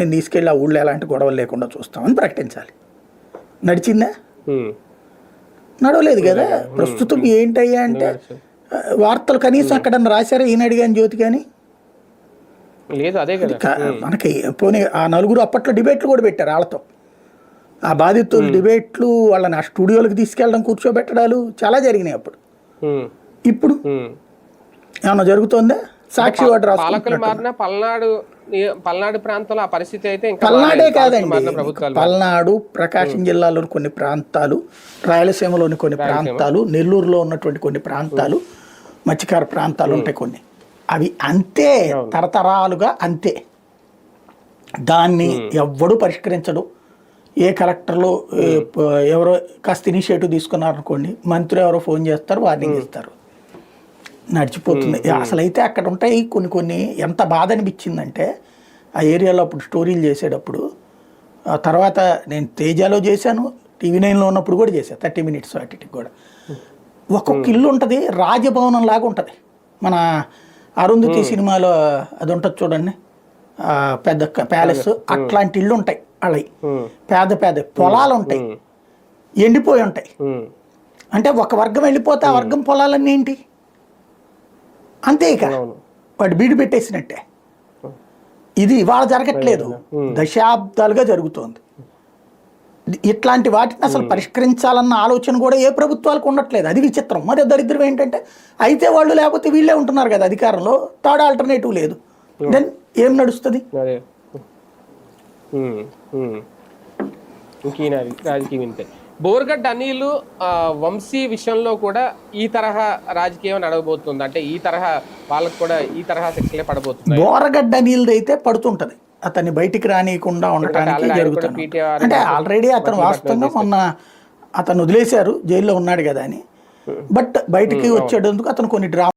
మేము తీసుకెళ్ళి ఆ ఊళ్ళో ఎలాంటి గొడవలు లేకుండా చూస్తామని ప్రకటించాలి. నడిచిందా. నడవలేదు కదా. ప్రస్తుతం ఏంటయ్యా అంటే వార్తలు కనీసం అక్కడ రాశారా ఈనాడు కానీ జ్యోతి కానీ లేదు అదే కదా. మనకి పోనీ ఆ నలుగురు అప్పట్లో డిబేట్లు కూడా పెట్టారు వాళ్ళతో ఆ బాధితులు డిబేట్లు వాళ్ళని ఆ స్టూడియోలకు తీసుకెళ్ళడం కూర్చోబెట్టడాలు చాలా జరిగినాయి అప్పుడు. ఇప్పుడు. ఏమన్నా జరుగుతోందా? సాక్షి పాలకులు మారిన పల్నాడు పల్నాడు ప్రాంతంలో ఆ పరిస్థితి అయితే పల్నాడే కాదండి. పల్నాడు ప్రకాశం జిల్లాలోని కొన్ని ప్రాంతాలు రాయలసీమలోని కొన్ని ప్రాంతాలు నెల్లూరులో ఉన్నటువంటి కొన్ని ప్రాంతాలు మత్స్యకార ప్రాంతాలు ఉంటాయి కొన్ని. అవి అంతే తరతరాలుగా అంతే. దాన్ని ఎవ్వడు పరిష్కరించడు. ఏ కలెక్టర్లు ఎవరో కాస్త ఇనిషియేటివ్ తీసుకున్నారనుకోండి మంత్రి ఎవరో ఫోన్ చేస్తారు వార్నింగ్ ఇస్తారు. నడిచిపోతుంది. అసలు అయితే అక్కడ ఉంటాయి కొన్ని కొన్ని ఎంత బాధ అనిపించిందంటే ఆ ఏరియాలో అప్పుడు స్టోరీలు చేసేటప్పుడు ఆ తర్వాత నేను తేజాలో చేశాను టీవీ నైన్లో ఉన్నప్పుడు కూడా చేశాను థర్టీ మినిట్స్ వాటికి కూడా. ఒక్కొక్క ఇల్లు ఉంటుంది రాజభవనం లాగా ఉంటుంది. మన అరుంధతి సినిమాలో అది ఉంటుంది చూడండి పెద్ద ప్యాలెస్ అట్లాంటి ఇల్లు ఉంటాయి ఉమ్. పేద పేద పొలాలు ఉంటాయి. ఎండిపోయి ఉంటాయి. అంటే ఒక వర్గం వెళ్ళిపోతే ఆ వర్గం పొలాలన్నీ ఏంటి? అంతే ఇక. వాడు బీడు పెట్టేసినట్టే. ఇది ఇవాళ జరగట్లేదు. దశాబ్దాలుగా జరుగుతోంది. ఇట్లాంటి వాటిని అసలు పరిష్కరించాలన్న ఆలోచన కూడా ఏ ప్రభుత్వాలకు ఉండట్లేదు. అది విచిత్రం. మరి దరిద్రం ఏంటంటే అయితే వాళ్ళు లేకపోతే వీళ్ళే ఉంటున్నారు కదా అధికారంలో. థర్డ్ ఆల్టర్నేటివ్ లేదు. దెన్ ఏం నడుస్తుంది? అదే. ఉమ్. ఉమ్. ఇంక ఈయన రాజకీయం ఇంతే. బోర్గడ్డ అనిల్ వంశీ విషయంలో కూడా ఈ తరహా రాజకీయం నడవబోతుంది అంటే ఈ తరహా వాళ్ళకు కూడా ఈ తరహా శిక్షలే పడబోతున్నాయి. బోరగడ్డ నీళ్ళది అయితే పడుతుంటది. అతన్ని బయటికి రానియకుండా ఉండటానికి జరుగుతుంది అంటే ఆల్రెడీ అతను వాస్తవంగా మొన్న అతను వదిలేశారు జైల్లో ఉన్నాడు కదా అని. బట్ బయటికి వచ్చేటందుకు అతను కొన్ని డ్రామా